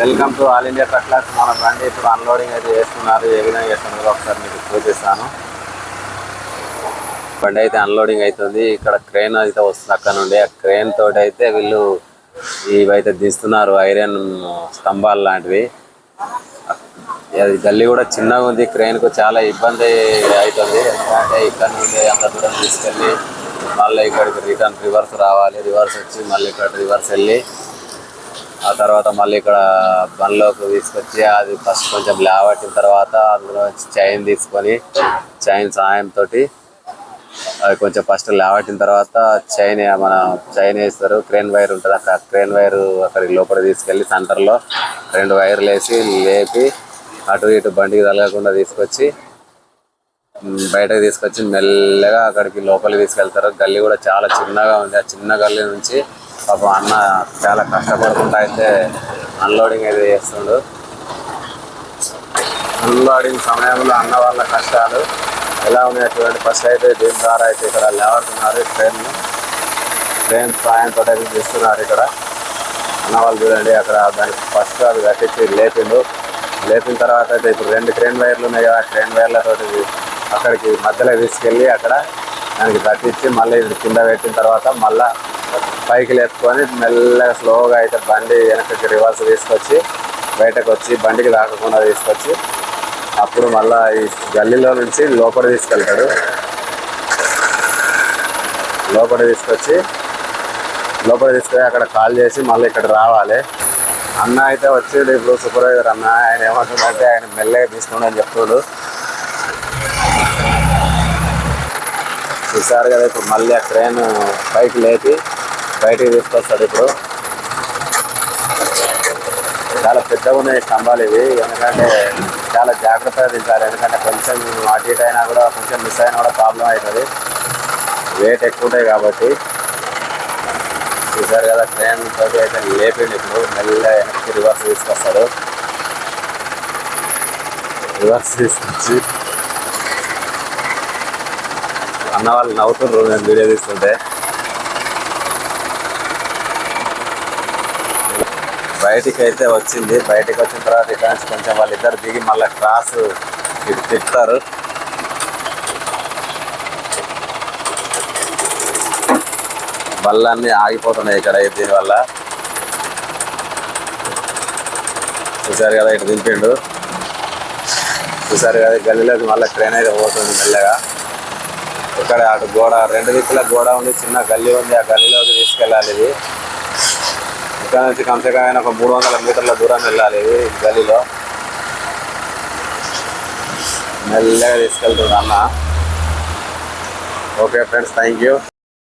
Welcome to all India ట్రక్లాస్ మన బండి ఇప్పుడు అన్లోడింగ్ అయితే చేస్తున్నారు. ఏ విధంగా చేస్తున్నారు ఒకసారి మీకు చూపిస్తాను బండి అయితే అన్లోడింగ్ అవుతుంది. ఇక్కడ క్రేన్ అయితే వస్తుంది అక్కడ నుండి. ఆ క్రేన్ తోటి అయితే వీళ్ళు ఇవైతే తీస్తున్నారు ఐరన్ స్తంభాలు లాంటివి. అది గల్లీ కూడా చిన్నగా ఉంది. క్రెయిన్కు చాలా ఇబ్బంది అవుతుంది. ఎందుకంటే ఇక్కడ నుండి అంత దూరం తీసుకెళ్ళి మళ్ళీ ఇక్కడికి రిటర్న్ రివర్స్ రావాలి. రివర్స్ వచ్చి మళ్ళీ ఇక్కడ రివర్స్ వెళ్ళి ఆ తర్వాత మళ్ళీ ఇక్కడ బండ్లోకి తీసుకొచ్చి అది ఫస్ట్ కొంచెం లేవట్టిన తర్వాత అందులో చైన్ తీసుకొని చైన్ సాయంతో అది కొంచెం ఫస్ట్ లేవట్టిన తర్వాత చైన్ మన చైన్ వేస్తారు. క్రేన్ వైర్ ఉంటుంది అక్కడ. క్రేన్ వైర్ అక్కడికి లోపల తీసుకెళ్ళి సెంటర్లో రెండు వైర్లు వేసి లేపి అటు ఇటు బండికి తగలకుండా తీసుకొచ్చి బయటకు తీసుకొచ్చి మెల్లగా అక్కడికి లోపలికి తీసుకెళ్తారు. గల్లీ కూడా చాలా చిన్నగా ఉంది. ఆ చిన్న గల్లీ నుంచి పాపం అన్న చాలా కష్టపడుకుంటా అయితే అన్లోడింగ్ అయితే చేస్తుండు. అన్లోడింగ్ సమయంలో అన్న వాళ్ళ కష్టాలు ఎలా ఉన్నాయి చూడండి ఫస్ట్ అయితే దీని ద్వారా అయితే ఇక్కడ లేవడుతున్నారు ట్రైన్ ట్రైన్ సాయంతో అయితే తీస్తున్నారు ఇక్కడ. అన్న వాళ్ళు చూడండి అక్కడ దానికి ఫస్ట్ అది కట్టించి లేపిండు. లేపిన తర్వాత అయితే ఇప్పుడు రెండు ట్రైన్ వైర్లు ఉన్నాయి కదా ట్రైన్ వైర్లతో అక్కడికి మధ్యలో తీసుకెళ్ళి అక్కడ దానికి కట్టించి మళ్ళీ కింద పెట్టిన తర్వాత మళ్ళా పైకి లేపుకొని మెల్లగా స్లోగా అయితే బండి వెనకకి రివర్స్ తీసుకొచ్చి బయటకు వచ్చి బండికి తాకకుండా తీసుకొచ్చి అప్పుడు మళ్ళీ ఈ గల్లీలో నుంచి లోపల తీసుకెళ్తాడు. లోపల తీసుకొచ్చి లోపల తీసుకొని అక్కడ కాల్ చేసి మళ్ళీ ఇక్కడ రావాలి. అన్న అయితే వచ్చాడు ఇప్పుడు సూపర్వైజర్ అన్న ఆయన ఏమంటుందంటే ఆయన మెల్లగా తీసుకోండి అని చెప్తాడు చూసారు కదా ఇప్పుడు మళ్ళీ ఆ ట్రైన్ పైకి లేపి బయటికి తీసుకొస్తాడు ఇప్పుడు. చాలా పెద్దగా ఉన్నాయి స్తంభాలు ఇవి. ఎందుకంటే చాలా జాగ్రత్తగా దించాలి ఎందుకంటే కొంచెం అటు ఇటు అయినా కూడా కొంచెం మిస్ అయినా కూడా ప్రాబ్లం అవుతుంది. వెయిట్ ఎక్కువ ఉంటాయి కాబట్టి. చూసారు కదా ట్రైన్ తోటి అయితే లేపిండి ఇప్పుడు. మెల్లగా వెనక్కి రివర్స్ తీసుకొస్తాడు. రివర్స్ తీసుకొచ్చి అన్న వాళ్ళు నవ్వుతుండ్రు నేను వీడియో తీసుకుంటే బయటికి అయితే వచ్చింది. బయటికి వచ్చిన తర్వాత ఇక్కడ నుంచి కొంచెం వాళ్ళిద్దరు దిగి మళ్ళీ క్రాస్ ఇటు తిప్పుతారు. బళ్ళన్నీ ఆగిపోతున్నాయి ఇక్కడ దీనివల్ల. చూసారు కదా ఇటు దింపిండు. చూసారు కదా గల్లీలోకి మళ్ళీ ట్రైన్ అయితే పోతుంది మెల్లగా. ఇక్కడ అటు గోడ రెండు దిక్కుల గోడ ఉంది చిన్న గల్లీ ఉంది. ఆ గల్లీలోకి తీసుకెళ్ళాలి ఇది. ఇక్కడ నుంచి కమ్సే అయినా ఒక మూడు వందల మీటర్ల దూరం వెళ్ళాలి గలీలో మెల్లగా తీసుకెళ్తుంది అన్న. Okay friends thank you